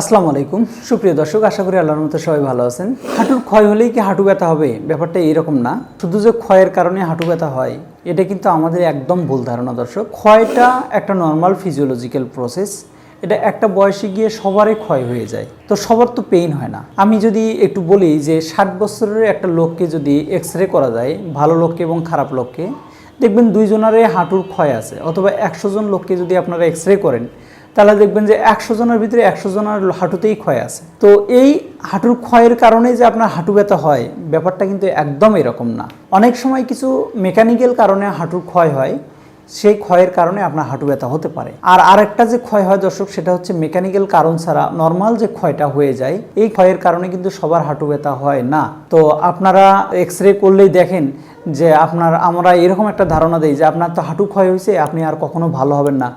আসসালামু আলাইকুম। সুপ্রিয় দর্শক, আশা করি আল্লাহর মতো সবাই ভালো আছেন। হাঁটুর ক্ষয় হলেই কি হাঁটু ব্যথা হবে? ব্যাপারটা এরকম না। শুধু যে ক্ষয়ের কারণে হাঁটু ব্যথা হয়, এটা কিন্তু আমাদের একদম ভুল ধারণা দর্শক। ক্ষয়টা একটা নর্মাল ফিজিওলজিক্যাল প্রসেস এটা একটা বয়সে গিয়ে সবারই ক্ষয় হয়ে যায়। তো সবার তো পেইন হয় না। আমি যদি একটু বলি যে ষাট বছরের একটা লোককে যদি এক্স রে করা যায়, ভালো লোককে এবং খারাপ লোককে, দেখবেন দুইজনারে হাঁটুর ক্ষয় আছে। অথবা একশো জন লোককে যদি আপনারা এক্স রে করেন তাহলে দেখবেন যে একশো জনের ভিতরে একশো জনের হাঁটুতেই ক্ষয় আছে। তো এই হাঁটুর ক্ষয়ের কারণে যে আপনার হাঁটু ব্যথা হয়, ব্যাপারটা কিন্তু একদম এরকম না। অনেক সময় কিছু মেকানিক্যাল কারণে হাঁটুর ক্ষয় হয়, সেই ক্ষয়ের কারণে আপনার হাঁটু ব্যথা হতে পারে। আর আরেকটা যে ক্ষয় হয় দর্শক, সেটা হচ্ছে মেকানিক্যাল কারণ ছাড়া নর্মাল যে ক্ষয়টা হয়ে যায়, এই ক্ষয়ের কারণে কিন্তু সবার হাঁটু ব্যথা হয় না। তো আপনারা এক্স রে করলেই দেখেন যে আপনার, আমরা এরকম একটা ধারণা দিই যে আপনার তো হাঁটু ক্ষয় হয়েছে, আপনি আর কখনো ভালো হবেন না।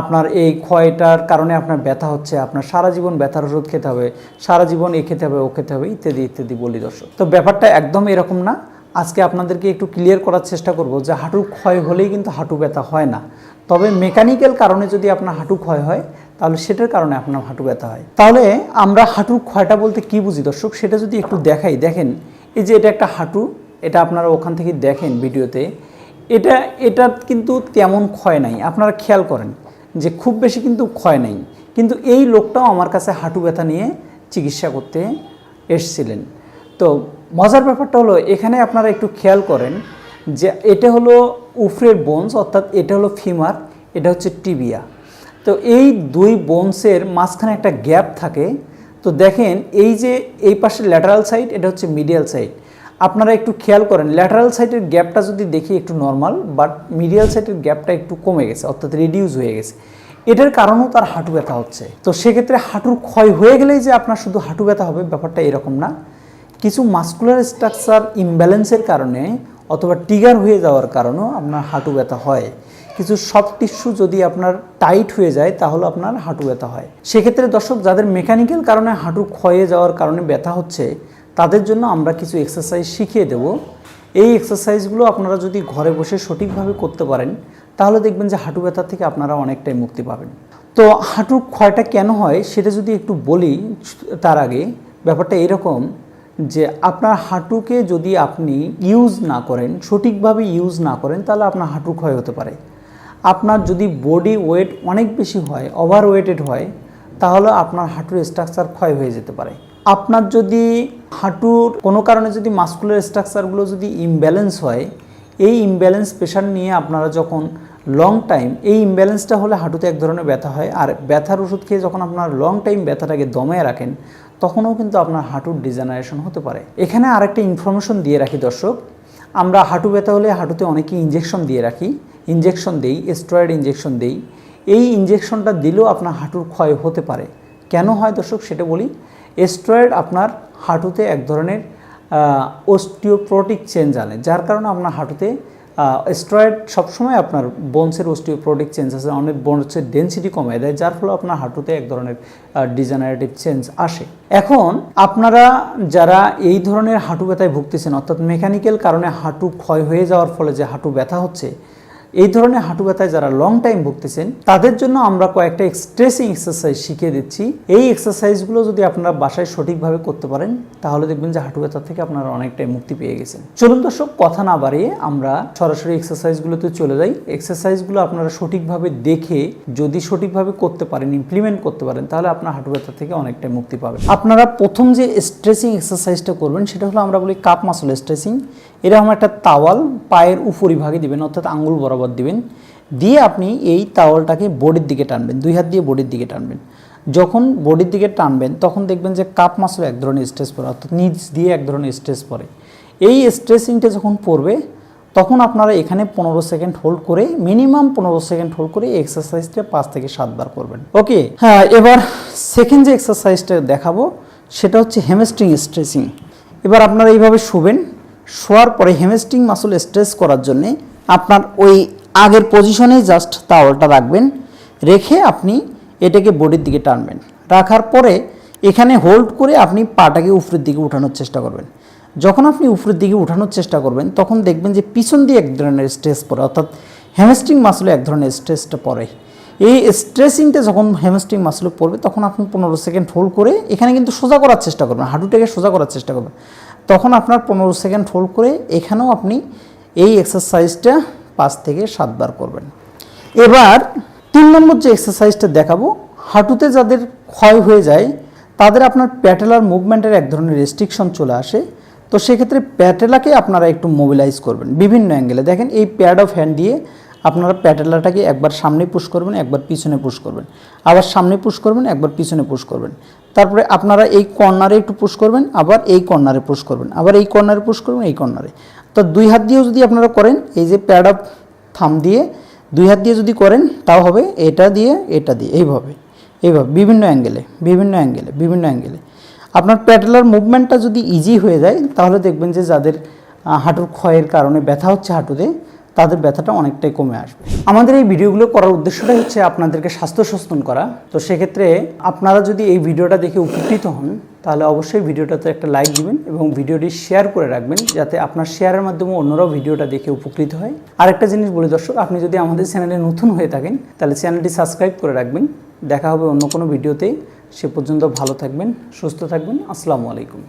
আপনার এই ক্ষয়টার কারণে আপনার ব্যথা হচ্ছে, আপনার সারা জীবন ব্যথার ওষুধ খেতে হবে, সারা জীবন এ খেতে হবে, ও খেতে হবে, ইত্যাদি ইত্যাদি বলি দর্শক। তো ব্যাপারটা একদম এরকম না। আজকে আপনাদেরকে একটু ক্লিয়ার করার চেষ্টা করব যে হাঁটুর ক্ষয় হলেই কিন্তু হাঁটু ব্যথা হয় না। তবে মেকানিক্যাল কারণে যদি আপনার হাঁটু ক্ষয় হয়, তাহলে সেটার কারণে আপনার হাঁটু ব্যথা হয়। তাহলে আমরা হাঁটুর ক্ষয়টা বলতে কি বুঝি দর্শক? সেটা যদি একটু দেখাই, দেখেন, এই যে এটা একটা হাঁটু, এটা আপনারা ওখান থেকে দেখেন ভিডিওতে, এটা এটা কিন্তু তেমন ক্ষয় নাই। আপনারা খেয়াল করেন যে খুব বেশি কিন্তু ক্ষয় নাই। কিন্তু এই লোকটাও আমার কাছে হাঁটু ব্যথা নিয়ে চিকিৎসা করতে এসছিলেন। তো মজার ব্যাপারটা হলো, এখানে আপনারা একটু খেয়াল করেন যে এটা হলো উফরের বোনস অর্থাৎ এটা হলো ফিমার এটা হচ্ছে টিবিয়া তো এই দুই বোনসের মাঝখানে একটা গ্যাপ থাকে। তো দেখেন, এই যে এই পাশে ল্যাটারাল সাইড এটা হচ্ছে মিডিয়াল সাইড আপনারা একটু খেয়াল করেন ল্যাটারাল সাইডের গ্যাপটা যদি দেখি একটু নর্মাল বাট মিডিয়াল সাইডের গ্যাপটা একটু কমে গেছে, অর্থাৎ রিডিউস হয়ে গেছে। এটার কারণেও তার হাঁটু ব্যথা হচ্ছে। তো সেক্ষেত্রে হাঁটুর ক্ষয় হয়ে গেলেই যে আপনার শুধু হাঁটু ব্যথা হবে, ব্যাপারটা এরকম না। কিছু মাস্কুলার স্ট্রাকচার ইমব্যালেন্সের কারণে অথবা টিগার হয়ে যাওয়ার কারণেও আপনার হাঁটু ব্যথা হয়। কিছু সফট টিস্যু যদি আপনার টাইট হয়ে যায় তাহলে আপনার হাঁটু ব্যথা হয়। সেক্ষেত্রে দর্শক, যাদের মেকানিক্যাল কারণে হাঁটু ক্ষয়ে যাওয়ার কারণে ব্যথা হচ্ছে তাদের জন্য আমরা কিছু এক্সারসাইজ শিখিয়ে দেব। এই এক্সারসাইজগুলো আপনারা যদি ঘরে বসে সঠিকভাবে করতে পারেন, তাহলে দেখবেন যে হাঁটু ব্যথা থেকে আপনারা অনেকটাই মুক্তি পাবেন। তো হাঁটুর ক্ষয়টা কেন হয় সেটা যদি একটু বলি তার আগে, ব্যাপারটা এরকম যে আপনার হাঁটুকে যদি আপনি ইউজ না করেন, সঠিকভাবে ইউজ না করেন, তাহলে আপনার হাঁটু ক্ষয় হতে পারে। আপনার যদি বডি ওয়েট অনেক বেশি হয় ওভার ওয়েটেড হয়, তাহলে আপনার হাঁটুর স্ট্রাকচার ক্ষয় হয়ে যেতে পারে। আপনার যদি হাঁটুর কোনো কারণে যদি মাস্কুলার স্ট্রাকচারগুলো যদি ইমব্যালেন্স হয়, এই ইমব্যালেন্স প্রেশার নিয়ে আপনারা যখন লং টাইম এই ইমব্যালেন্সটা হলে হাঁটুতে এক ধরনের ব্যথা হয়। আর ব্যথার ওষুধ খেয়ে যখন আপনার লং টাইম ব্যথাটাকে দমে রাখেন, তখনও কিন্তু আপনার হাঁটুর ডিজেনারেশন হতে পারে। এখানে আরেকটা ইনফরমেশন দিয়ে রাখি দর্শক। আমরা হাঁটু ব্যথা হলে হাঁটুতে অনেকে ইঞ্জেকশন দিয়ে রাখি। ইঞ্জেকশন দেই স্টেরয়েড ইঞ্জেকশন দেই। এই ইঞ্জেকশনটা দিলেও আপনার হাঁটুর ক্ষয় হতে পারে। কেন হয় দর্শক সেটা বলি। স্টেরয়েড আপনার হাঁটুতে এক ধরনের অস্টিওপ্রোটিক চেঞ্জ আনে, যার কারণে আপনার হাঁটুতে স্টেরয়েড সবসময় আপনার বোনসের অস্টিওপ্রোটিক চেঞ্জ আছে, অনেক বোনসের ডেন্সিটি কমায় দেয়, যার ফলে আপনার হাঁটুতে এক ধরনের ডিজেনারেটিভ চেঞ্জ আসে। এখন আপনারা যারা এই ধরনের হাঁটু ব্যথায় ভুগতেছেন, অর্থাৎ মেকানিক্যাল কারণে হাঁটু ক্ষয় হয়ে যাওয়ার ফলে যে হাঁটু ব্যথা হচ্ছে এই ধরনের হাঁটু ব্যথায় যারা লং টাইম ভুগতেছেন, তাদের জন্য আমরা কয়েকটা স্ট্রেসিং এক্সারসাইজ শিখিয়ে দিচ্ছি। এই এক্সারসাইজগুলো যদি আপনারা বাসায় সঠিকভাবে করতে পারেন, তাহলে দেখবেন যে হাঁটু ব্যথা থেকে আপনারা অনেকটাই মুক্তি পেয়ে গেছেন। চলুন দর্শক, কথা না বাড়িয়ে আমরা সরাসরি এক্সারসাইজগুলোতে চলে যাই। এক্সারসাইজগুলো আপনারা সঠিকভাবে দেখে, যদি সঠিকভাবে করতে পারেন ইমপ্লিমেন্ট করতে পারেন, তাহলে আপনার হাঁটু ব্যথা থেকে অনেকটাই মুক্তি পাবেন। আপনারা প্রথম যে স্ট্রেসিং এক্সারসাইজটা করবেন, সেটা হলো আমরা বলি কাপ মাসল স্ট্রেসিং এরকম একটা তাওয়াল পায়ের উপরিভাগে দিবেন, অর্থাৎ আঙ্গুল বরাবর দিবেন। দিয়ে আপনি এই তাওয়ালটাকে বডির দিকে টানবেন, দুই হাত দিয়ে বডির দিকে টানবেন। যখন বডির দিকে টানবেন, তখন দেখবেন যে কাপ মাসল এক ধরনের স্ট্রেস পড়ে, অর্থাৎ নিচ দিয়ে এক ধরনের স্ট্রেস পড়ে। এই স্ট্রেসিংটা যখন পড়বে, তখন আপনারা এখানে পনেরো সেকেন্ড হোল্ড করে মিনিমাম পনেরো সেকেন্ড হোল্ড করে এক্সারসাইজটা পাঁচ থেকে সাতবার করবেন। ওকে হ্যাঁ এবার সেকেন্ড যে এক্সারসাইজটা দেখাবো, সেটা হচ্ছে হেমস্ট্রিং স্ট্রেসিং এবার আপনারা এইভাবে শুবেন শোয়ার পরে হেমেস্টিং মাসল স্ট্রেস করার জন্যে আপনার ওই আগের পজিশনেই জাস্ট তাওয়ালটা রাখবেন, রেখে আপনি এটাকে বডির দিকে টানবেন। রাখার পরে এখানে হোল্ড করে আপনি পাটাকে উপরের দিকে উঠানোর চেষ্টা করবেন। যখন আপনি উপরের দিকে উঠানোর চেষ্টা করবেন, তখন দেখবেন যে পিছন দিয়ে এক ধরনের স্ট্রেস পড়ে, অর্থাৎ হ্যামস্ট্রিং মাসলে এক ধরনের স্ট্রেসটা পড়ে। এই স্ট্রেসিংটা যখন হ্যামস্ট্রিং মাসলে পড়বে, তখন আপনি পনেরো সেকেন্ড হোল্ড করে এখানে কিন্তু সোজা করার চেষ্টা করবেন, হাঁটুটাকে সোজা করার চেষ্টা করবেন। তখন আপনার পনেরো সেকেন্ড হোল্ড করে এখানেও আপনি এই এক্সারসাইজটা পাঁচ থেকে সাতবার করবেন। এবার তিন নম্বর যে এক্সারসাইজটা দেখাবো, হাঁটুতে যাদের ক্ষয় হয়ে যায়, তাদের আপনার প্যাটেলার মুভমেন্টের এক ধরনের রেস্ট্রিকশন চলে আসে। তো সেক্ষেত্রে প্যাটেলাকে আপনারা একটু মোবিলাইজ করবেন বিভিন্ন অ্যাঙ্গেলে দেখেন এই প্যাড অফ হ্যান্ড দিয়ে আপনারা প্যাটেলাটাকে একবার সামনে পুশ করবেন, একবার পিছনে পুশ করবেন। আবার সামনে পুশ করবেন, একবার পিছনে পুশ করবেন। তারপরে আপনারা এই কর্নারে একটু পুশ করবেন, আবার এই কর্নারে পুশ করবেন, আবার এই কর্নারে পুশ করবেন, এই কর্নারে তো দুই হাত দিয়েও যদি আপনারা করেন, এই যে প্যাড অফ থাম দিয়ে দুই হাত দিয়ে যদি করেন, তাও হবে এটা দিয়ে এটা দিয়ে, এইভাবে এইভাবে, বিভিন্ন অ্যাঙ্গেলে বিভিন্ন অ্যাঙ্গেলে বিভিন্ন অ্যাঙ্গেলে আপনার প্যাটেলার মুভমেন্টটা যদি ইজি হয়ে যায়, তাহলে দেখবেন যে যাদের হাঁটুর ক্ষয়ের কারণে ব্যথা হচ্ছে হাঁটুতে তাদের ব্যথাটা অনেকটাই কমে আসবে। আমাদের এই ভিডিওগুলো করার উদ্দেশ্যটাই হচ্ছে আপনাদেরকে স্বাস্থ্য সচেতন করা। তো সেক্ষেত্রে আপনারা যদি এই ভিডিওটা দেখে উপকৃত হন, তাহলে অবশ্যই ভিডিওটাতে একটা লাইক দিবেন এবং ভিডিওটি শেয়ার করে রাখবেন, যাতে আপনার শেয়ারের মাধ্যমে অন্যরাও ভিডিওটা দেখে উপকৃত হয়। আরেকটা জিনিস বলি দর্শক, আপনি যদি আমাদের চ্যানেলে নতুন হয়ে থাকেন, তাহলে চ্যানেলটি সাবস্ক্রাইব করে রাখবেন। দেখা হবে অন্য কোনো ভিডিওতে। সে পর্যন্ত ভালো থাকবেন, সুস্থ থাকবেন। আসসালামু আলাইকুম।